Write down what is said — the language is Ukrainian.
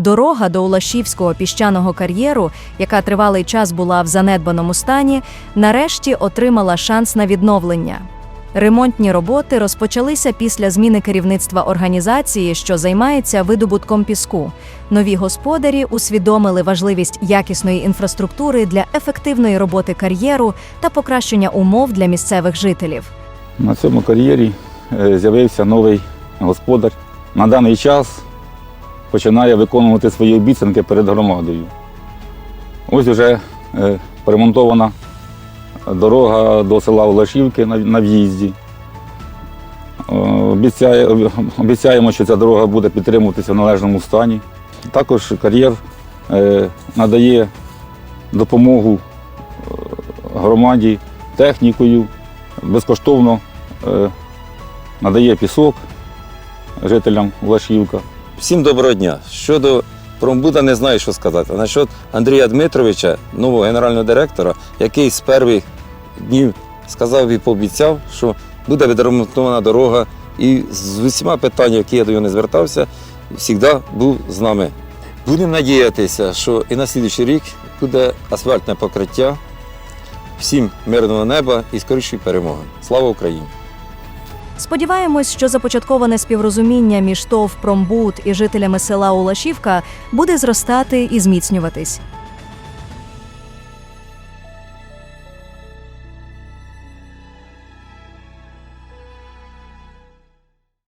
Дорога до Улашівського піщаного кар'єру, яка тривалий час була в занедбаному стані, нарешті отримала шанс на відновлення. Ремонтні роботи розпочалися після зміни керівництва організації, що займається видобутком піску. Нові господарі усвідомили важливість якісної інфраструктури для ефективної роботи кар'єру та покращення умов для місцевих жителів. На цьому кар'єрі е, з'явився новий господар. На даний час починає виконувати свої обіцянки перед громадою. Ось вже е, поремонтована дорога до села Олашівки на, в'їзді. Е, обіцяємо, що ця дорога буде підтримуватися в належному стані. Також кар'єр е, надає допомогу громаді технікою, безкоштовно надає пісок жителям Влашівка. Всім доброго дня. Щодо промбуда не знаю, що сказати. Насчет Андрія Дмитровича, нового генерального директора, який з перших днів сказав і пообіцяв, що буде відремонтована дорога. І з усіма питаннями, які я до нього не звертався, завжди був з нами. Будемо надіятися, що і на слідуючий рік буде асфальтне покриття. Всім мирного неба і скорішої перемоги. Слава Україні! Сподіваємось, що започатковане співрозуміння між ТОВ «Промбуд» і жителями села Улашівка буде зростати і зміцнюватись.